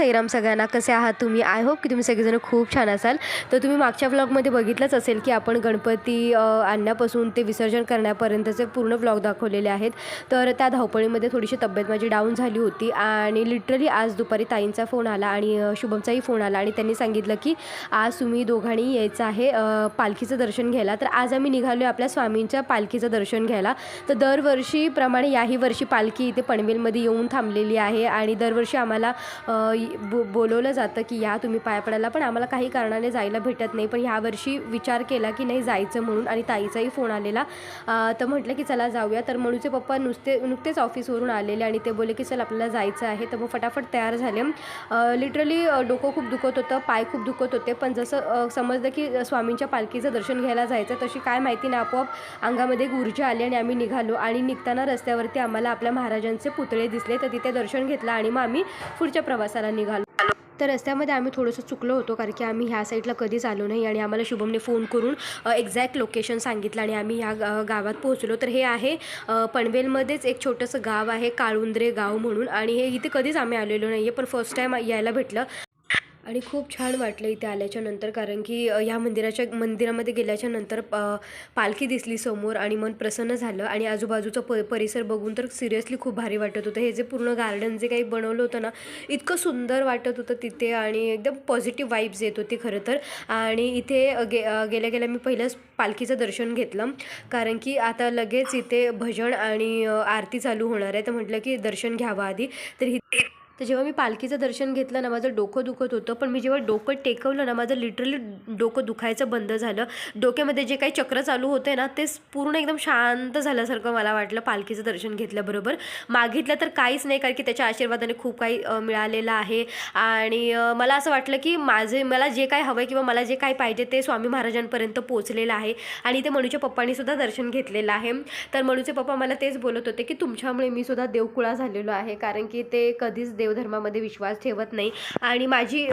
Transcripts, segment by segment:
सैराम साईराम सगळ्यांना कसे आहात तुम्ही? आय होप की तुम्ही सगळेजण खूप छान असाल. तर तुम्ही मागच्या व्लॉगमध्ये बघितलंच असेल की आपण गणपती आणण्यापासून ते विसर्जन करण्यापर्यंतचे पूर्ण व्लॉग दाखवलेले आहेत. तर त्या धावपळीमध्ये थोडीशी तब्येत माझी डाऊन झाली होती आणि लिटरली आज दुपारी ताईंचा फोन आला आणि शुभमचाही फोन आला आणि त्यांनी सांगितलं की आज तुम्ही दोघांनी यायचं आहे पालखीचं दर्शन घ्यायला. तर आज आम्ही निघालो आपल्या स्वामींच्या पालखीचं दर्शन घ्यायला. तर दरवर्षीप्रमाणे याही वर्षी पालखी इथे पनवेलमध्ये येऊन थांबलेली आहे आणि दरवर्षी आम्हाला बो बोलवलं जातं की या तुम्ही पाया पडायला पण आम्हाला काही कारणाने जायला भेटत नाही. पण ह्यावर्षी विचार केला की नाही जायचं म्हणून आणि ताईचाही फोन आलेला. तर म्हटलं की चला जाऊया. तर मनूचे पप्पा नुसते नुकतेच ऑफिसवरून आलेले आणि ते बोले की चल आपल्याला जायचं आहे. तर मग फटाफट तयार झाले. लिटरली डोकं खूप दुखत होतं पाय खूप दुखत होते. पण जसं समजलं की स्वामींच्या पालखीचं दर्शन घ्यायला जायचं तशी काय माहिती नाही. आपोआप अंगामध्ये एक ऊर्जा आली आणि आम्ही निघालो. आणि निघताना रस्त्यावरती आम्हाला आपल्या महाराजांचे पुतळे दिसले. तर तिथे दर्शन घेतलं आणि मग आम्ही पुढच्या प्रवासाला निघालो. तर रस्त्यामध्ये आम्ही थोडंसं चुकलो होतो कारण की आम्ही ह्या साईडला कधीच आलो नाही आणि आम्हाला शुभमने फोन करून एक्झॅक्ट लोकेशन सांगितलं आणि आम्ही ह्या गावात पोहोचलो. तर हे आहे पनवेलमध्येच एक छोटंसं गाव आहे काळुंद्रे गाव म्हणून आणि हे इथे कधीच आम्ही आलेलो नाही आहे पण फर्स्ट टाईम यायला भेटलं. आणि खूप छान वाटलं इथे आल्याच्यानंतर कारण की ह्या मंदिराच्या मंदिरामध्ये गेल्याच्यानंतर पालखी दिसली समोर आणि मन प्रसन्न झालं आणि आजूबाजूचा प परिसर बघून तर सिरियसली खूप भारी वाटत होतं. हे जे पूर्ण गार्डन जे काही बनवलं होतं ना इतकं सुंदर वाटत होतं तिथे आणि एकदम पॉझिटिव्ह वाईब्स येत होती खरं तर. आणि इथे गे गेल्या गेल्या मी पहिलंच पालखीचं दर्शन घेतलं कारण की आता लगेच इथे भजन आणि आरती चालू होणार आहे. तर म्हटलं की दर्शन घ्यावं आधी. तर हि तर जेव्हा मी पालखीचं दर्शन घेतलं ना माझं डोकं दुखत होतं. पण मी जेव्हा डोकं टेकवलं ना माझं लिटरली डोकं दुखायचं बंद झालं. डोक्यामध्ये जे काही चक्र चालू होते ना ते पूर्ण एकदम शांत झाल्यासारखं मला वाटलं पालखीचं दर्शन घेतल्याबरोबर. मागितलं तर काहीच नाही कारण की त्याच्या आशीर्वादाने खूप काही मिळालेलं आहे. आणि मला असं वाटलं की माझे मला जे काय हवं आहे किंवा मला जे काय पाहिजे ते स्वामी महाराजांपर्यंत पोचलेलं आहे. आणि ते मणूच्या पप्पांनी सुद्धा दर्शन घेतलेलं आहे. तर मनूचे पप्पा मला तेच बोलत होते की तुमच्यामुळे मी सुद्धा देवकुळा झालेलो आहे. कारण की ते कधीच देव देवधर्मामध्ये विश्वास ठेवत नाही. आणि माझी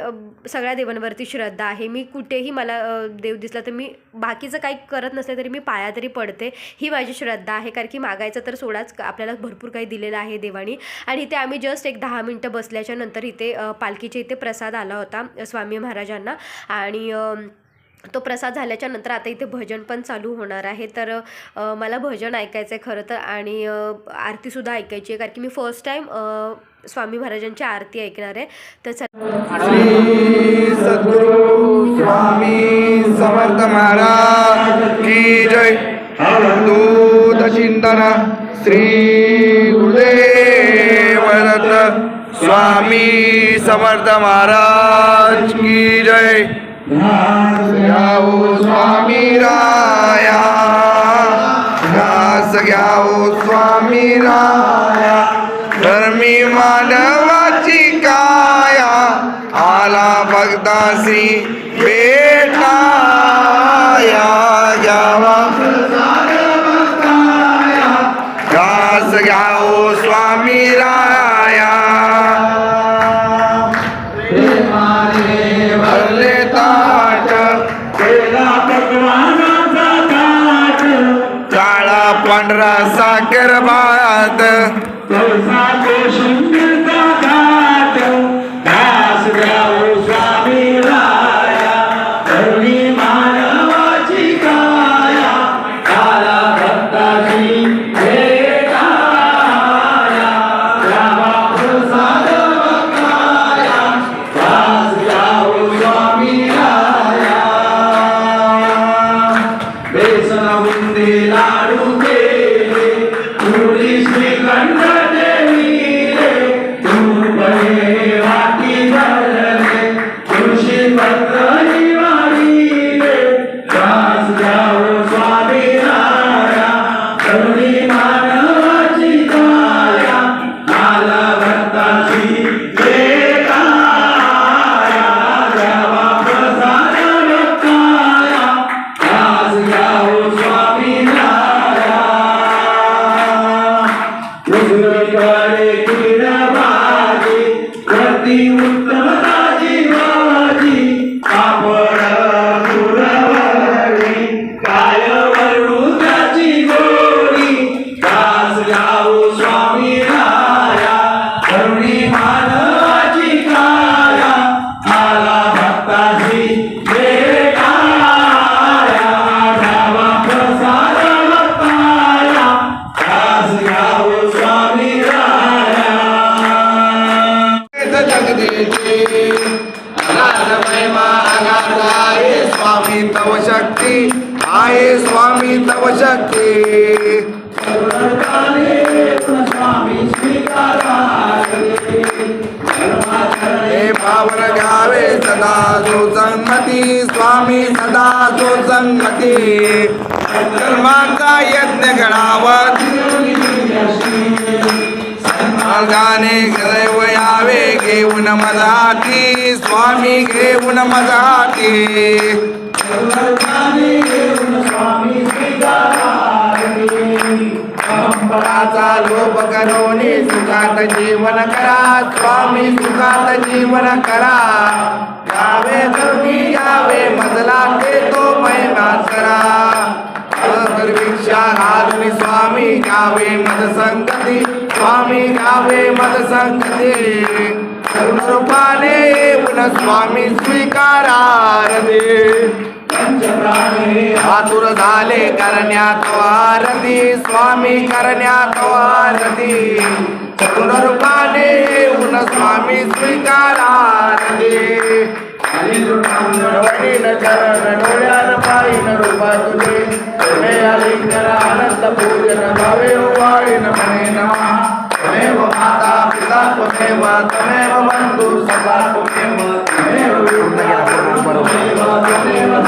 सगळ्या देवांवरती श्रद्धा आहे. मी कुठेही मला देव दिसला तर मी बाकीचं काही करत नसले तरी मी पाया तरी पडते. ही माझी श्रद्धा आहे. कारण की मागायचं तर सोडाच आपल्याला भरपूर काही दिलेलं आहे देवानी. आणि इथे आम्ही जस्ट एक दहा मिनटं बसल्याच्या नंतर इथे पालखीच्या इथे प्रसाद आला होता स्वामी महाराजांना. आणि तो प्रसाद झाल्याच्यानंतर आता इथे भजन पण चालू होणार आहे. तर मला भजन ऐकायचं आहे खरं तर आणि आरतीसुद्धा ऐकायची आहे. कारण की मी फर्स्ट टाईम स्वामी महाराजांची आरती ऐकणार आहे. तर श्री स्वामी समर्थ महाराज की जय. दूध चिंतन श्री गुरुदेव स्वामी समर्थ महाराज की जय. घ्याओ स्वामी राया घास घ्याओ स्वामी राया धर्मी मानवाची काया. आला भक्ता श्री साखर भात Hare सदा जो संगती स्वामी सदा जो संगती धर्माचा यज्ञ घडावा मार्गाने यावे घेऊन मजाती स्वामी घेऊन मजाती स्वामी स्वीकारा लोप करोनी सुखात जीवन करा. स्वामी सुखात जीवन करा. यावे करुणी यावे मजला ते तो महिमा करा. भिक्षा स्वामी गावे मद संगती स्वामी गावे मद संगती करुण रूपाने पुन स्वामी स्वीकारा रे आतुर झाले करण्यात वारती स्वामी करण्यात वारती करुण रूपाने स्वामी स्वीकारारती वडील चरण डोळ्यान पाहिन रूपा तुझे तुझे आलिंगन आनंद पूजन भावे वाळीन म्हणे नमा माता पिता त्वमेव बंधू त्वमेव பாடுவோம்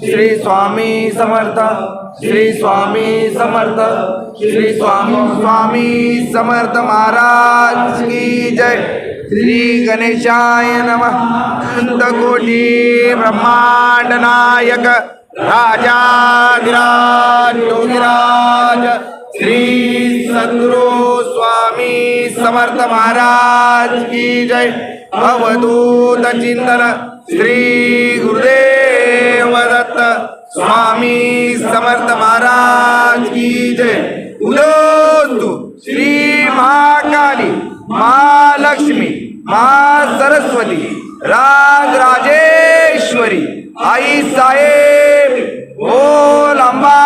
श्री स्वामी समर्थ श्री स्वामी समर्थ श्री स्वामी स्वामी समर्थ महाराज की जय। श्री गणेशाय नमः। कोटी ब्रह्मांड नायक राजाधिराज योगिराज। श्री सद्गुरु स्वामी समर्थ महाराज की जय। अवधूत चिंतन श्री गुरुदेव स्वामी समर्थ महाराज की जय. उदोस्तु श्री महाकाली महालक्ष्मी महासरस्वती राज राजेश्वरी आई साहेब ओल अंबा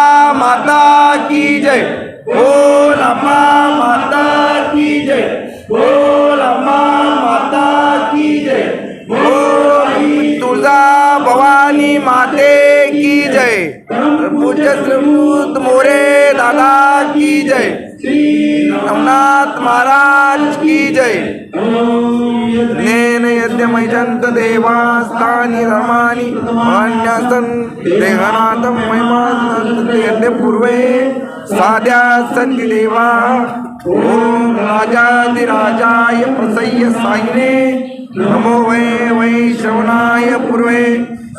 देहनाथं महिमान पूर्वे साध्या सन्ति देवा। ॐ राजाधिराजाय प्रसय्य सायिने। नमो वै वै श्रवणाय पूर्वे।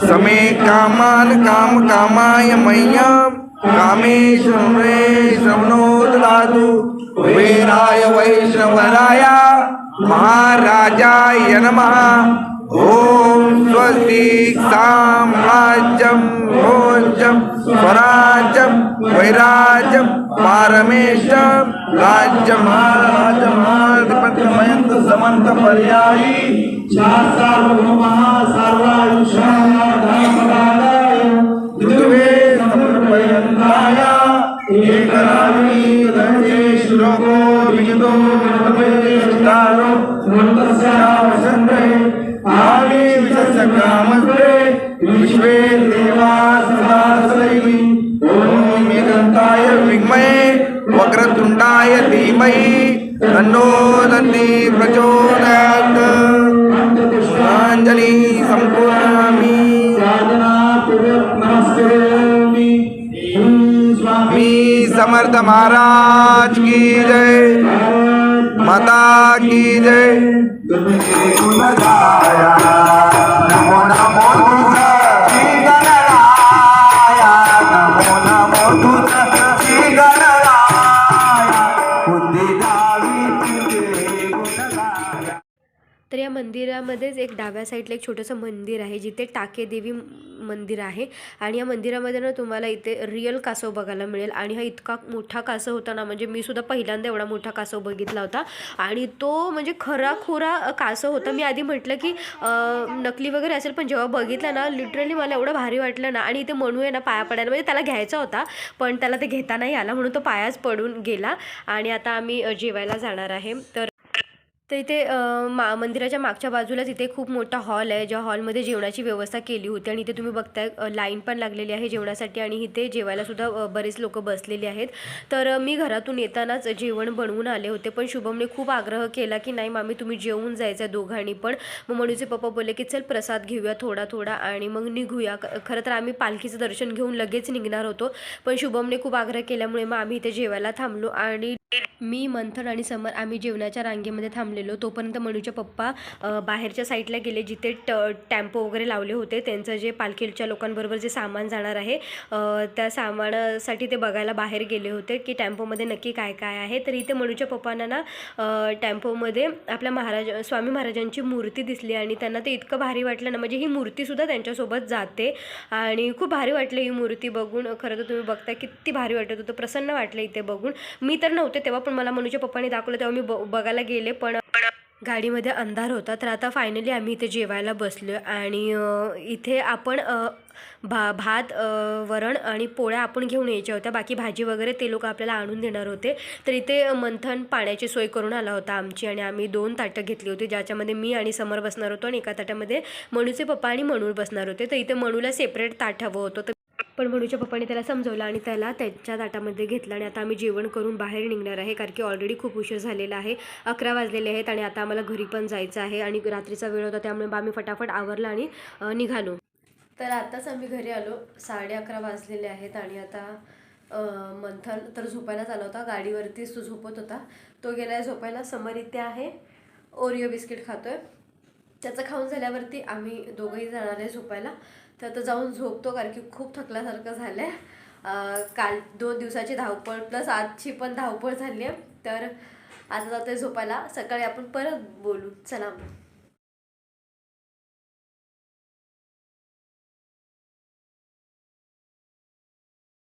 समे कामान काम कामाय मह्यं। कामेश्वरे श्रवणो दादु वीराय वैष्णवराय महाराजाय नमः। ॐ स्वस्ति साम्राज्य भोज्यं स्वराज्यं वैराज्यं पारमेशं राज्यमाराजमाधिपत्यमयन्त समंत पर्यायी सार्वभौमः सर्वायुषाधामकालाय पृथ्वे समर्पयंताय एकरावी धनजे श्लोको विहितो विष्टारो वसन्ते आवे विशस्य कामस्ते विश्वे वक्रतुण्डाय धीमहि तन्नो दन्ति प्रचोदयात्। पुष्पाञ्जलि सम्पूर्णामि। स्वामी। समर्थ महाराज की जय। माता की जय। एक डाव्या साईडला एक छोटंसं मंदिर आहे जिथे टाके देवी मंदिर आहे. आणि या मंदिरामध्ये ना तुम्हाला इथे रिअल कासव बघायला मिळेल. आणि हा इतका मोठा कासव होता ना म्हणजे मी सुद्धा पहिल्यांदा एवढा मोठा कासव बघितला होता. आणि तो म्हणजे खरा खोरा कासव होता. मी आधी म्हटलं की नकली वगैरे असेल पण जेव्हा बघितलं ना लिटरली मला एवढं भारी वाटलं ना. आणि इथे म्हणू आहे ना पाया पडायला म्हणजे त्याला घ्यायचा होता पण त्याला ते घेता नाही आला म्हणून तो पायाच पडून गेला. आणि आता आम्ही जेवायला जाणार आहे. तर तर इथे मा मंदिराच्या मागच्या बाजूलाच इथे खूप मोठा हॉल आहे ज्या हॉलमध्ये जेवणाची व्यवस्था केली होती आणि इथे तुम्ही बघताय लाईन पण लागलेली आहे जेवणासाठी आणि इथे जेवायला सुद्धा बरेच लोक बसलेली आहेत. तर मी घरातून येतानाच जेवण बनवून आले होते पण शुभमने खूप आग्रह केला की नाही मामी तुम्ही जेवून जायचं आहे दोघांनी पण. मग मणूचे पप्पा बोलले की चल प्रसाद घेऊया थोडा थोडा आणि मग निघूया. क- खरं तर आम्ही पालखीचं दर्शन घेऊन लगेच निघणार होतो पण शुभमने खूप आग्रह केल्यामुळे मग आम्ही इथे जेवायला थांबलो आणि मी मंथन आणि समर आम्ही जेवणाच्या रांगेमध्ये थांबले आलेलो तोपर्यंत मनूचे पप्पा बाहेरच्या साईडला गेले जिथे ट टॅम्पो वगैरे लावले होते. त्यांचं जे पालखीच्या लोकांबरोबर जे सामान जाणार आहे त्या सामानासाठी ते बघायला बाहेर गेले होते की टॅम्पोमध्ये नक्की काय काय आहे. तर इथे मनूच्या पप्पांना ना टॅम्पोमध्ये आपल्या महाराज स्वामी महाराजांची मूर्ती दिसली आणि त्यांना ते इतकं भारी वाटलं ना म्हणजे ही मूर्तीसुद्धा त्यांच्यासोबत जाते. आणि खूप भारी वाटलं ही मूर्ती बघून. खरं तर तुम्ही बघताय किती भारी वाटत होतं प्रसन्न वाटलं इथे बघून. मी तर नव्हते तेव्हा पण मला मनुच्या पप्पाने दाखवलं तेव्हा मी ब बघायला गेले. पण गाडीमध्ये अंधार होता तर आता फायनली आम्ही इथे जेवायला बसलो आणि इथे आपण भा भात वरण आणि पोळ्या आपण घेऊन यायच्या होत्या. बाकी भाजी वगैरे ते लोक आपल्याला आणून देणार होते. तर इथे मंथन पाण्याची सोय करून आला होता आमची आणि आम्ही दोन ताटं घेतली होती ज्याच्यामध्ये मी आणि समर बसणार होतो आणि एका ताटामध्ये मणूचे पप्पा आणि मणूर बसणार होते. तर इथे मणूला सेपरेट ताट हवं होतं. तर पण म्हणूच्या पप्पाने त्याला समजवलं आणि त्याला त्यांच्या ताटामध्ये घेतलं आणि आता आम्ही जेवण करून बाहेर निघणार आहे कारण की ऑलरेडी खूप उशीर झालेला आहे. अकरा वाजलेले आहेत आणि आता आम्हाला घरी पण जायचं आहे आणि रात्रीचा वेळ होता त्यामुळे मग आम्ही फटाफट आवरला आणि निघालो. तर आताच आम्ही घरी आलो. साडे अकरा वाजलेले आहेत आणि आता मंथन तर झोपायलाच आला होता. गाडीवरतीच तो झोपत होता. तो गेला आहे झोपायला. समर इथे आहे. ओरिओ बिस्किट खातोय. त्याचं खाऊन झाल्यावरती आम्ही दोघंही जाणार आहे झोपायला. तर आता जाऊन झोपतो कारण की खूप थकल्यासारखं झालं आहे काल दोन दिवसाची धावपळ प्लस आजची पण धावपळ झाली आहे तर आता जाते झोपायला. सकाळी आपण परत बोलू. चला मग.